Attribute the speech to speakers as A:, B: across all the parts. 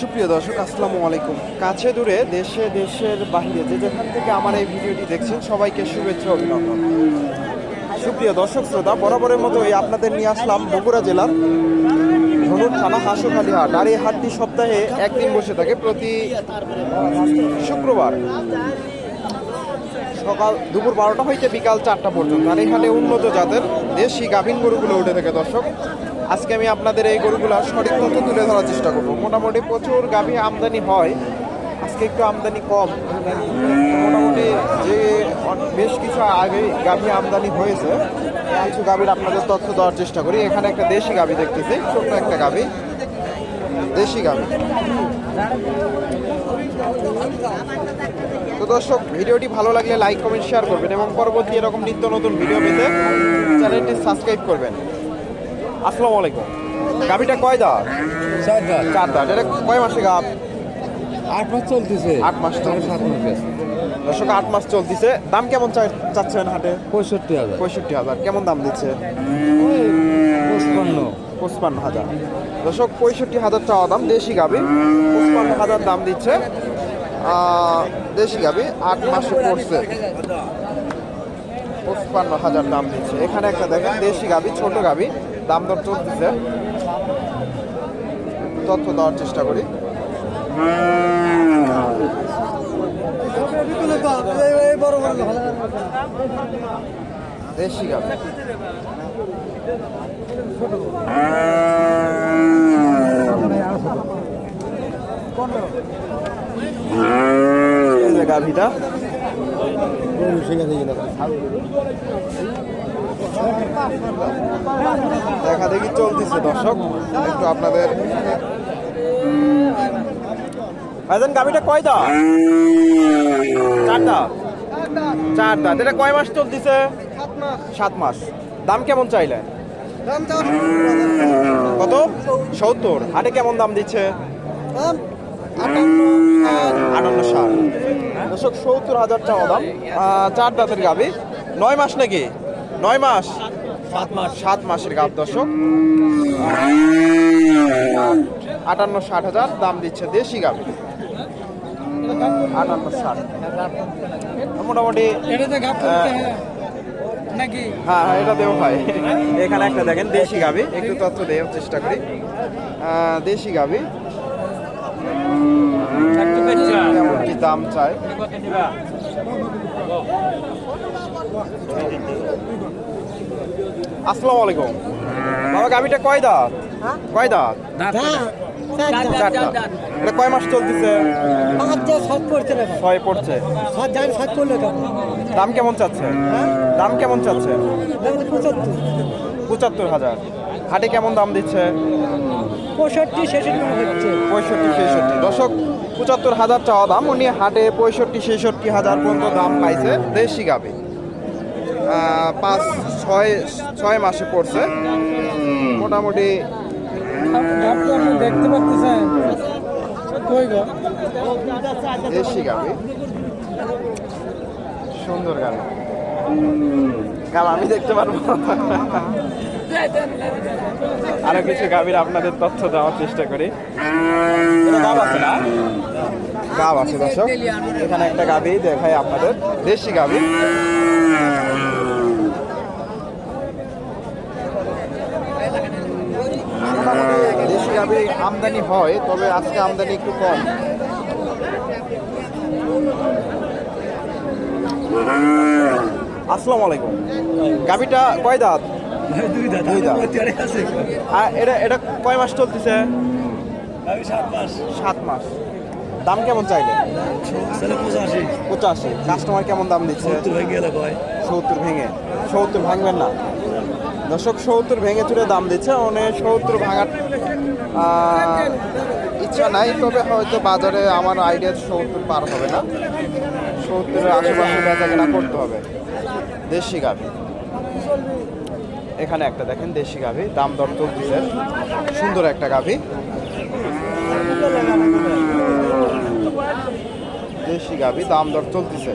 A: সুপ্রিয় দর্শক, আসসালামু আলাইকুম। কাছে দূরে দেশে, দেশের বাইরে যে যেখান থেকে আমার এই ভিডিওটি দেখছেন, সবাইকে শুভেচ্ছা অভিনন্দন। সুপ্রিয় দর্শক, শ্রোতা, বরাবরের মতো এই আপনাদের নিয়ে আসলাম বগুড়া জেলার ধনুর থানা হাঁসুখালি হাট। আর এই হাটটি সপ্তাহে একদিন বসে থাকে, প্রতি শুক্রবার সকাল দুপুর বারোটা হইতে বিকাল চারটা পর্যন্ত। আর এখানে উন্নত জাতের দেশি গাভীন গরুগুলো উঠে থাকে, দর্শক। আজকে আমি আপনাদের এই গরুগুলো সঠিক তথ্য তুলে ধরার চেষ্টা করব। মোটামুটি প্রচুর গাভী আমদানি হয়। আজকে একটু আমদানি কম। মোটামুটি যে বেশ কিছু আগে গাভী আমদানি হয়েছে, কিছু গাভীর আপনাদের তথ্য দেওয়ার চেষ্টা করি। এখানে একটা দেশি গাভী দেখতেছি, ছোট্ট একটা গাভী। দেশি গাভী। তো দর্শক, ভিডিওটি ভালো লাগলে লাইক, কমেন্ট, শেয়ার করবেন এবং পরবর্তী এরকম নিত্য নতুন ভিডিও পেতে চ্যানেলটি সাবস্ক্রাইব করবেন। আসসালামু আলাইকুম। গাভিটা কয় দাঁত?
B: চারটা
A: চার দাঁত। এটা কয় মাসে গাভ?
B: আট মাস চলতেছে।
A: আট মাস
B: সাড়ে সাত মাস। গেছে
A: দর্শক আট মাস চলতেছে। দাম কেমন চাই- চাচ্ছেন হাটে?
B: পঁয়ষট্টি হাজার।
A: পঁয়ষট্টি হাজার। কেমন দাম দিচ্ছে?
B: পঁচপান্ন।
A: পঁচপান্ন হাজার। দর্শক পঁয়ষট্টি হাজার চাওয়া দাম দেশি গাবি পঁচপান্ন হাজার দাম দিচ্ছে। দেশি গাবি আট মাসে পড়ছে। পঁচপান্ন হাজার দাম দিচ্ছে। এখানে একটা দেখেন দেশি গাবি ছোট গাবি দাম দর চলতেছে। তথ্য দেওয়ার চেষ্টা করি। দেশি যে গাভিটা। দেখা দেখি চলতেছে, দর্শক। একটু আপনাদের ভাইজান, গাভিটা কয় দা চারটা। চারটা। এটা কয় মাস চলতেছে? সাত মাস। দাম কেমন চাইলে? কত? সত্তর। হাটে কেমন দাম দিচ্ছে? আটান্ন ষাট। দর্শক, সত্তর হাজার টাকা দাম। চার দাঁতের গাবি নয় মাস নাকি? নয় মাস? সাত মাস। সাত মাসের গাব দর্শক। আটান্ন ষাট হাজার দাম দিচ্ছে দেশি গাবি। আটান্ন ষাট। মোটামুটি হ্যাঁ হ্যাঁ এটা দেও ভাই এখানে একটা দেখেন দেশি গাবি। একটু তথ্য দেওয়ার চেষ্টা করি। দেশি গাবি। কেমন কি দাম চায়? আসসালামু আলাইকুম। বাবা গাবিটা কয় দাঁত কয় দাঁত। চারটা এটা কয় মাস চলতেছে? ছয় পড়ছে। দাম কেমন চাচ্ছে? দাম কেমন চাচ্ছে? পঁচাত্তর। হাজার। হাটে কেমন দাম দিচ্ছে?
C: পঁয়ষট্টি ছেষট্টি
A: পঁয়ষট্টি ছেষট্টি। দশক পঁচাত্তর হাজার চাওয়া দাম। উনি হাটে পঁয়ষট্টি ছেষট্টি হাজার পর্যন্ত দাম পাইছে দেশি গাবে পাঁচ, ছয় ছয় মাসে পড়ছে। মোটামুটি
C: দেখতে পাচ্ছেন
A: দেশি গাবে। সুন্দর গাবে। গাব আমি দেখতে পারব। আরও কিছু গাভীর আপনাদের তথ্য দেওয়ার চেষ্টা করি। গাব আছে না? আছে, দর্শক। এখানে একটা গাভী দেখাই আপনাদের। দেশি গাভী গাভী আমদানি হয় তবে আজকে আমদানি একটু কম। আসসালামু আলাইকুম। গাভীটা কয় দাঁত?
B: দুই দাদা
A: দুই দাঁত। আর এটা এটা কয় মাস চলতেছে?
B: সাত মাস।
A: সাত মাস। দাম কেমন চাইলে?
B: পঁচাশি।
A: কাস্টমার কেমন দাম দিচ্ছে?
B: সত্তর
A: ভেঙে সত্তর ভাঙবেন না। দর্শক সত্তর ভেঙে চুরে দাম দিচ্ছে। মানে সত্তর ভাঙার ইচ্ছা নাই, তবে হয়তো বাজারে আমার আইডিয়া সত্তর পার হবে না। সত্তরের আশেপাশে বেচা কেনা করতে হবে। দেশি গাভি। এখানে একটা দেখেন, দেশি গাভি। দাম দর চলতেছে। সুন্দর একটা গাভি। দেশি গাভি, দাম দর চলতেছে।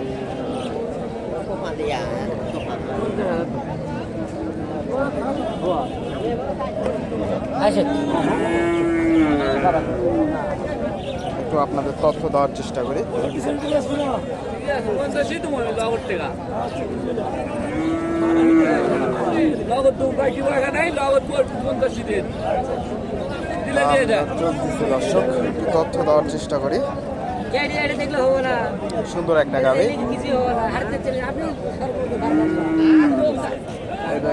A: একটু আপনাদের তথ্য দেওয়ার চেষ্টা করি। দর্শক তথ্য দেওয়ার চেষ্টা করি। সুন্দর একটা গাবি।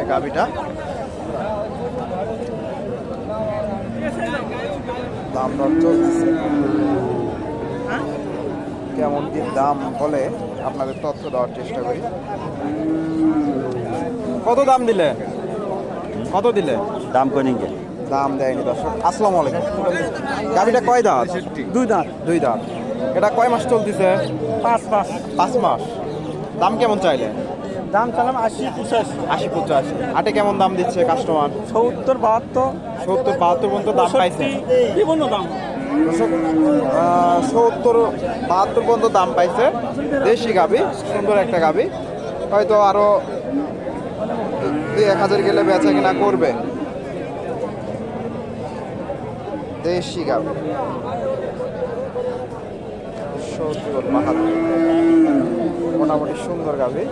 A: গাবিটা। দাম দর চলতেছে কেমন কি দাম বলে আপনাদের তথ্য দেওয়ার চেষ্টা করি। কত দাম দিলে? কত দিলে?
B: দাম গে
A: দাম দেয়নি দর্শক। আসসালামু আলাইকুম। গাবিটা কয় দাঁত? দুই দাঁত। দুই দাঁত। এটা কয় মাস চলতেছে?
C: পাঁচ পাঁচ
A: পাঁচ মাস। দাম কেমন চাইলে?
C: দাম চালাম আশি পঁচাশি।
A: আশি পঁচাশি। আটে কেমন দাম দিচ্ছে কাস্টমার
C: সত্তর বাহাত্তর।
A: সত্তর বাহাত্তর পর্যন্ত দাম পাইছে।
C: বিভিন্ন দাম।
A: সত্তর বাহাত্তর পর্যন্ত দাম পাইছে। দেশি গাবি সুন্দর একটা গাবি। হয়তো আরও দুই এক হাজার গেলে বেচা কিনা করবে। দেশি গাবি। সত্তর বাহাত্তর। মোটামুটি সুন্দর গাবি।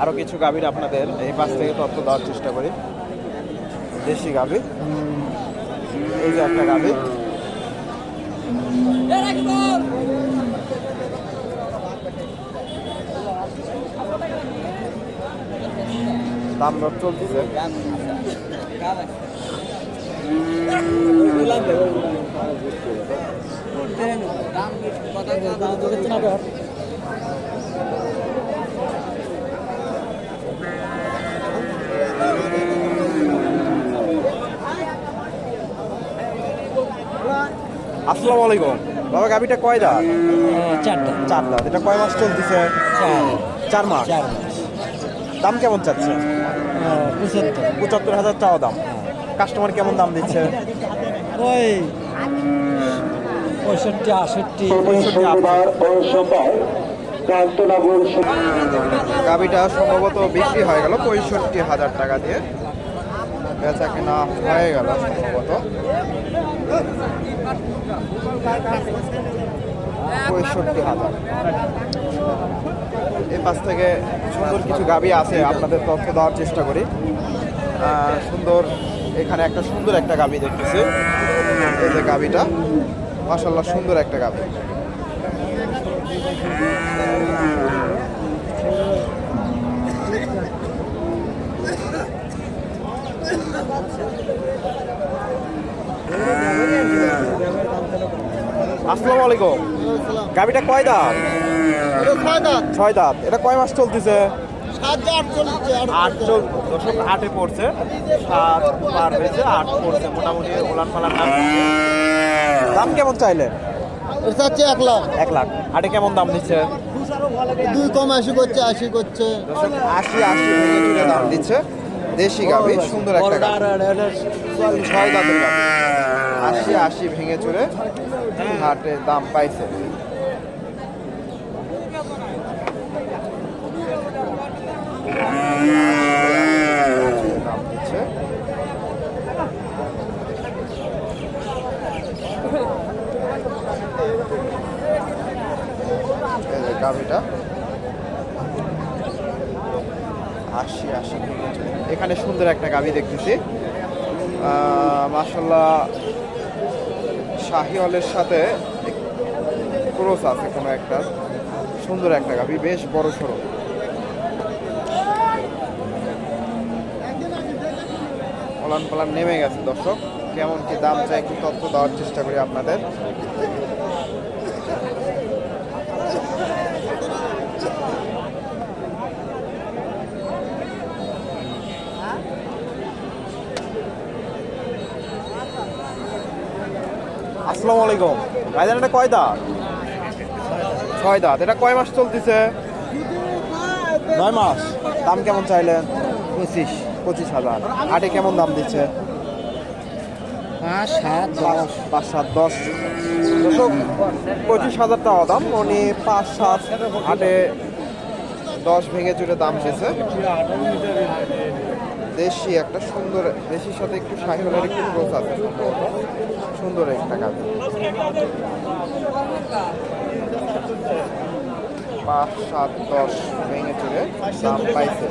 A: আরও কিছু গাভীর আপনাদের এই পাশ থেকে তথ্য দেওয়ার চেষ্টা করি। দেশি গাভী। এই যে একটা গাভী। দাম দর চলতেছে। আসসালামু আলাইকুম। বাবা গাভীটা কয় দাঁত?
C: চারটা
A: চার দাঁত। এটা কয় মাস চলতেছে? চার মাস।
C: চার
A: দাম কেমন চাচ্ছে?
C: পঁচাত্তর।
A: পঁচাত্তর হাজার চাওয়া দাম। কাস্টমার কেমন দাম দিচ্ছে?
C: ওই পঁয়ষট্টি আষট্টি।
A: পঁয়ষট্টি গাবিটা সম্ভবত বিক্রি হয়ে গেল পঁয়ষট্টি হাজার টাকা দিয়ে। বেচা কেনা হয়ে গেল সম্ভবত। পঁয়ষট্টি হাজার। এই পাশ থেকে সুন্দর কিছু গাবি আছে, আপনাদের তথ্য দেওয়ার চেষ্টা করি। সুন্দর, এখানে একটা সুন্দর একটা গাবি দেখতেছি। এই যে গাবিটা মাসাল্লাহ সুন্দর একটা গাবি। আসসালামু আলাইকুম গাবিটা কয় দাঁত? ছয় দাঁত। এটা কয় মাস চলতেছে? আট দশক আটে পড়ছে। সাত পার হয়েছে আট পড়ছে। মোটামুটি ওলান পালান দাম কেমন চাইলে?
D: চাচ্ছে এক লাখ।
A: এক লাখ। আটে কেমন দাম দিচ্ছে
D: দুই কম আশি করছে আশি করছে।
A: আশি আশি দাম দিচ্ছে দেশি গাবি সুন্দর একটা ছয় দাঁতের গাবি আশি আশি ভেঙে চুরে হাটে দাম পাইছে। আশি আশি এখানে সুন্দর একটা গাভি দেখতেছি। মাসাল্লাহ শাহিওয়ালের সাথে ক্রোস আছে কোনো একটা। সুন্দর একটা গাভি, বেশ বড় সড়ো। পলান পলান নেমে গেছে দর্শক। কেমন কি দাম চাই একটু তথ্য দেওয়ার চেষ্টা করি আপনাদের। আসসালামু আলাইকুম। ভাইজান এটা কয় দাঁত? ছয় দাঁত। এটা কয় মাস চলতেছে? নয় মাস। দাম কেমন চাইলেন? পঁচিশ। পঁচিশ হাজার। আটে কেমন দাম দিচ্ছে?
C: পাঁচ সাত
A: পাঁচ পাঁচ সাত দশ। পঁচিশ হাজার টাকা দাম। উনি পাঁচ সাত আটে দশ ভেঙে চুরে দাম দিয়েছে দেশি একটা সুন্দর দেশির সাথে একটু শাহিওয়ালের একটু ক্রোস আছে সুন্দর একটা গাভি পাঁচ সাত দশ ভেঙে চলে দাম পাইছে।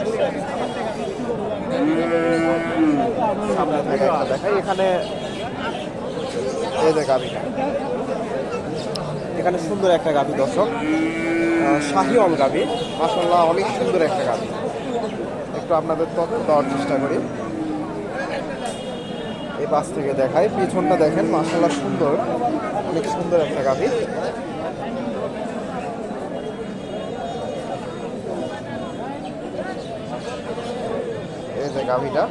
A: সামনে থেকে একটা দেখাই। এখানে এই যে এখানে সুন্দর একটা গাভি দর্শক। আহ, শাহিওয়াল গাভি। মাসাল্লাহ অনেক সুন্দর একটা গাভি। একটু আপনাদের তথ্য দেওয়ার চেষ্টা করি। এই পাশ থেকে দেখাই। পিছনটা দেখেন মাসাল্লাহ সুন্দর। অনেক সুন্দর একটা গাভি। এই যে গাভিটা।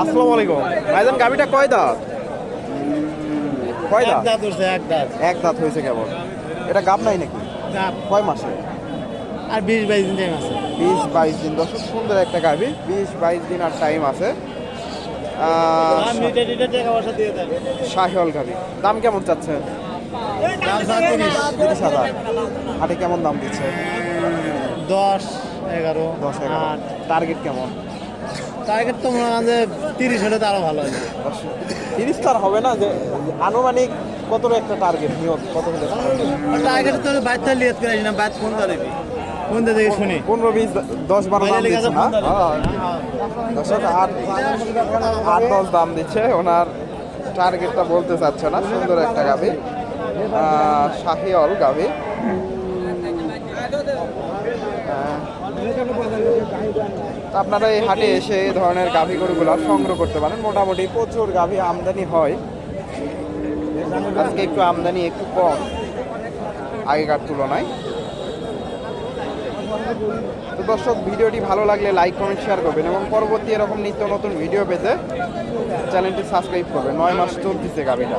A: আসসালামু আলাইকুম। ভাইজান গাভিটা কয় দাঁত? কয় দাঁত?
D: দাঁত উঠছে এক দাঁত।
A: এক দাঁত হয়েছে কেবল। এটা গাব নাই নাকি? কয় মাসে?
D: আর বিশ বাইশ দিন টাইম আছে।
A: বিশ বাইশ দিন। দর্শক সুন্দর একটা গাভি বিশ বাইশ দিন আর টাইম আছে। শাহিওয়াল গাভি দাম কেমন চাচ্ছেন?
D: তিরিশ
A: হাজার। হাটে কেমন দাম দিচ্ছে?
D: দশ এগারো
A: দশ এগারো। টার্গেট কেমন?
D: টার্গেট তো মনে হয় যে তিরিশ হলে তো আরও ভালো হয়।
A: তিরিশ তো আর হবে না যে আনুমানিক কত একটা টার্গেট নিয়ত কত হলে
D: টার্গেট তো বাইর থেকে লিয়েত করে না বাইর ফোন দিবি। ফোন দিয়ে শুনি।
A: পনেরো বিশ দশ বারো দাম দিচ্ছে না? হ্যাঁ। দর্শক আট আট দশ দাম দিচ্ছে। ওনার টার্গেটটা বলতে চাচ্ছে না সুন্দর একটা গাভি। শাহিওল গাভি। আপনারা এই হাটে এসে এই ধরনের গাভি গরুগুলো সংগ্রহ করতে পারেন। মোটামুটি প্রচুর গাভি আমদানি হয়। আজকে একটু আমদানি একটু কম, আগেকার তুলনায়। তো দর্শক, ভিডিওটি ভালো লাগলে লাইক, কমেন্ট, শেয়ার করবেন এবং পরবর্তী এরকম নিত্য নতুন ভিডিও পেতে চ্যানেলটি সাবস্ক্রাইব করবেন। নয় মাস চলতেছে গাভিটা।